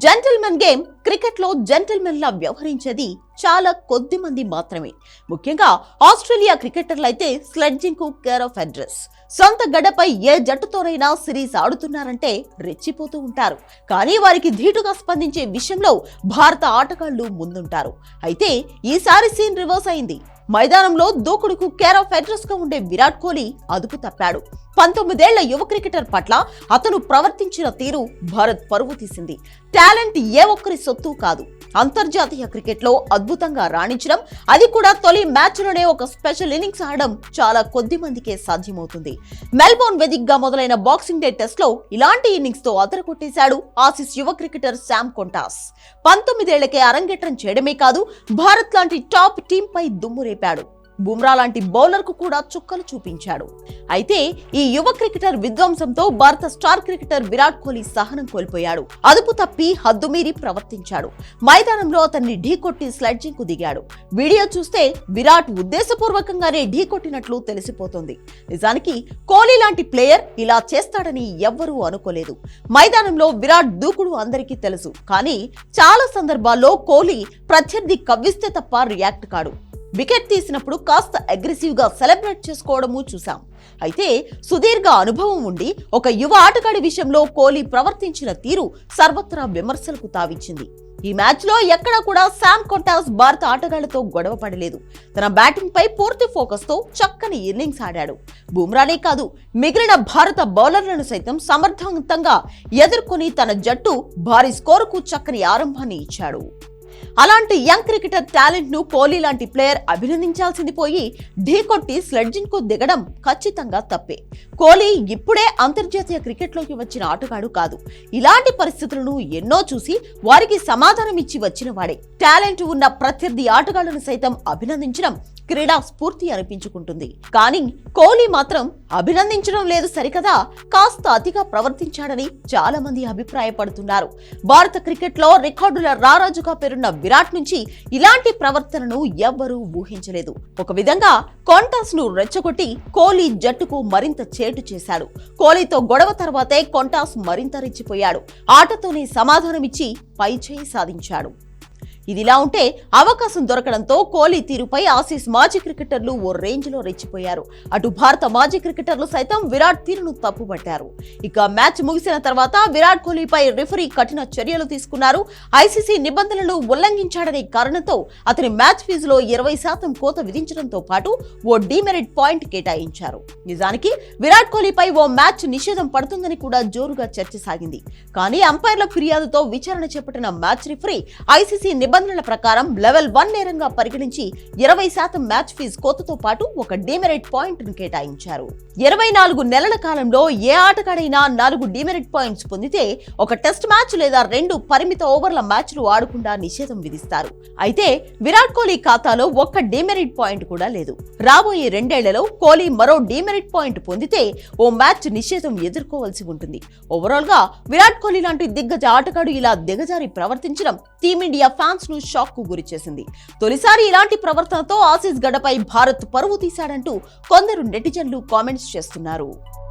Gentlemen game క్రికెట్లో gentlemen లా వ్యవహరించేది చాలా కొద్ది మంది మాత్రమే. ముఖ్యంగా ఆస్ట్రేలియా క్రికెటర్లు అయితే స్లెడ్జింగ్కు కేర్ ఆఫ్ అడ్రస్ సొంత గడ్డపై ఏ జట్టుతోనైనా సిరీస్ ఆడుతున్నారంటే రెచ్చిపోతూ ఉంటారు. కానీ వారికి ధీటుగా స్పందించే విషయంలో భారత ఆటగాళ్ళు ముందుంటారు. అయితే ఈసారి సీన్ రివర్స్ అయింది. మైదానంలో దూకుడుకు కేర్ ఆఫ్ అడ్రస్గా ఉండే విరాట్ కోహ్లీ అదుపు తప్పాడు. పంతొమ్మిదేళ్ళ యువ క్రికెటర్ పట్ల అతను ప్రవర్తించిన తీరు భారత్ పరువు తీసింది. టాలెంట్ ఏ ఒక్కరి సొత్తు కాదు. అంతర్జాతీయ క్రికెట్లో అద్భుతంగా రాణించడం అది కూడా తొలి మ్యాచ్లోనే ఒక స్పెషల్ ఇన్నింగ్స్ ఆడడం చాలా కొద్ది మందికే సాధ్యమవుతుంది. మెల్బోర్న్ వేదికగా మొదలైన బాక్సింగ్ డే టెస్ట్లో ఇలాంటి ఇన్నింగ్స్తో అదరగొట్టేశాడు ఆసిస్ యువ క్రికెటర్ శామ్ కొంటాస్. పంతొమ్మిదేళ్ళకే అరంగేట్రం చేయడమే కాదు భారత్ లాంటి టాప్ టీంపై దుమ్ము రేపాడు. బుమ్రా లాంటి బౌలర్కు కూడా చుక్కలు చూపించాడు. అయితే ఈ యువ క్రికెటర్ విధ్వంసంతో భారత స్టార్ క్రికెటర్ విరాట్ కోహ్లీ సహనం కోల్పోయాడు. అదుపు తప్పి హద్దుమీరి ప్రవర్తించాడు. మైదానంలో అతన్ని ఢీకొట్టి స్లెడ్జింగ్కు దిగాడు. వీడియో చూస్తే విరాట్ ఉద్దేశపూర్వకంగానే ఢీకొట్టినట్లు తెలిసిపోతుంది. నిజానికి కోహ్లీ లాంటి ప్లేయర్ ఇలా చేస్తాడని ఎవ్వరూ అనుకోలేదు. మైదానంలో విరాట్ దూకుడు అందరికీ తెలుసు. కానీ చాలా సందర్భాల్లో కోహ్లీ ప్రత్యర్థి కవ్విస్తే తప్ప రియాక్ట్ కాడు. వికెట్ తీసినప్పుడు కాస్త అగ్రెసివ్గా సెలబ్రేట్ చేసుకోవడము చూసాం అయితే సుదీర్ఘ అనుభవం ఉండి ఒక యువ ఆటగాడి విషయంలో కోహ్లీ ప్రవర్తించిన తీరు సర్వత్రా విమర్శలకు తావిచ్చింది. ఈ మ్యాచ్లో ఎక్కడా ఎక్కడ కూడా శామ్ కొంటాస్ భారత ఆటగాళ్ళతో గొడవ పడలేదు. తన బ్యాటింగ్పై పూర్తి ఫోకస్తో చక్కని ఇన్నింగ్స్ ఆడాడు. బుమ్రానే కాదు మిగిలిన భారత బౌలర్లను సైతం సమర్థవంతంగా ఎదుర్కొని తన జట్టు భారీ స్కోరుకు చక్కని ఆరంభాన్ని ఇచ్చాడు. అలాంటి యంగ్ క్రికెటర్ టాలెంట్ను కోహ్లీ లాంటి ప్లేయర్ అభినందించాల్సింది పోయి ఢీకొట్టి స్లెడ్జిన్కు దిగడం ఖచ్చితంగా తప్పే. కోహ్లీ ఇప్పుడే అంతర్జాతీయ క్రికెట్లోకి వచ్చిన ఆటగాడు కాదు. ఇలాంటి పరిస్థితులను ఎన్నో చూసి వారికి సమాధానం ఇచ్చి వచ్చిన వాడే. టాలెంట్ ఉన్న ప్రత్యర్థి ఆటగాళ్ళను సైతం అభినందించడం క్రీడా స్ఫూర్తి అనిపించుకుంటుంది. కానీ కోహ్లీ మాత్రం అభినందించడం లేదు సరికదా? కాస్త అతిగా ప్రవర్తించాడని చాలా మంది అభిప్రాయపడుతున్నారు. భారత క్రికెట్లో రికార్డుల రారాజుగా పేరున్న విరాట్ నుంచి ఇలాంటి ప్రవర్తనను ఎవ్వరూ ఊహించలేదు. ఒక విధంగా కాంటాస్ను రెచ్చగొట్టి కోహ్లీ జట్టుకు మరింత చేటు చేశాడు. కోహ్లీతో గొడవ తర్వాతే కొంటాస్ మరింత రెచ్చిపోయాడు. ఆటతోనే సమాధానమిచ్చి పైచేయి సాధించాడు. ఇదిలా ఉంటే అవకాశం దొరకడంతో కోహ్లీ తీరుపై ఆసీస్ మాజీ క్రికెటర్లు ఓ రేంజ్లో రెచ్చిపోయారు. అటు భారత మాజీ క్రికెటర్లు సైతం విరాట్ తీరును తప్పుపట్టారు ఇక మ్యాచ్ ముగిసిన తర్వాత విరాట్ కోహ్లీపై రిఫరీ కఠిన చర్యలు తీసుకున్నారు. ఐసీసీ నిబంధనలు ఉల్లంఘించాడనే కారణంతో అతని మ్యాచ్ ఫీజులో ఇరవై శాతం కోత విధించడంతో పాటు ఓ డీమెరిట్ పాయింట్ కేటాయించారు. నిజానికి విరాట్ కోహ్లీపై ఓ మ్యాచ్ నిషేధం పడుతుందని కూడా జోరుగా చర్చ సాగింది కానీ అంపైర్ల ఫిర్యాదుతో విచారణ చేపట్టిన మ్యాచ్ రిఫరీ ఐసీసీ నిబంధనల ప్రకారం లెవెల్ వన్ నేరంగా పరిగణించి ఇరవై శాతం మ్యాచ్ ఫీజు కోతతో పాటు ఒక డిమెరిట్ పాయింట్ను కేటాయించారు. ఇరవై నాలుగు నెలల కాలంలో ఏ ఆటగాడైనా నాలుగు డిమెరిట్ పాయింట్స్ పొందితే ఒక టెస్ట్ మ్యాచ్ లేదా రెండు పరిమిత ఓవర్ల మ్యాచ్లు ఆడకుండా నిషేధం విధిస్తారు. అయితే విరాట్ కోహ్లీ ఖాతాలో ఒక్క డిమెరిట్ పాయింట్ కూడా లేదు. రాబోయే రెండేళ్ళలో కోహ్లీ మరో డిమెరిట్ పాయింట్ పొందితే ఓ మ్యాచ్ నిషేధం ఎదుర్కోవాల్సి ఉంటుంది. ఓవరాల్గా విరాట్ కోహ్లీ లాంటి దిగ్గజ ఆటగాడు ఇలా దిగజారి ప్రవర్తించడం టీమిండియా ఫ్యాన్స్ ను షాక్కు గురి చేసింది. తొలిసారి ఇలాంటి ప్రవర్తనతో ఆసీస్ గడపై భారత్ పరువు తీశాడంటూ కొందరు నెటిజన్లు కామెంట్స్ చేస్తున్నారు.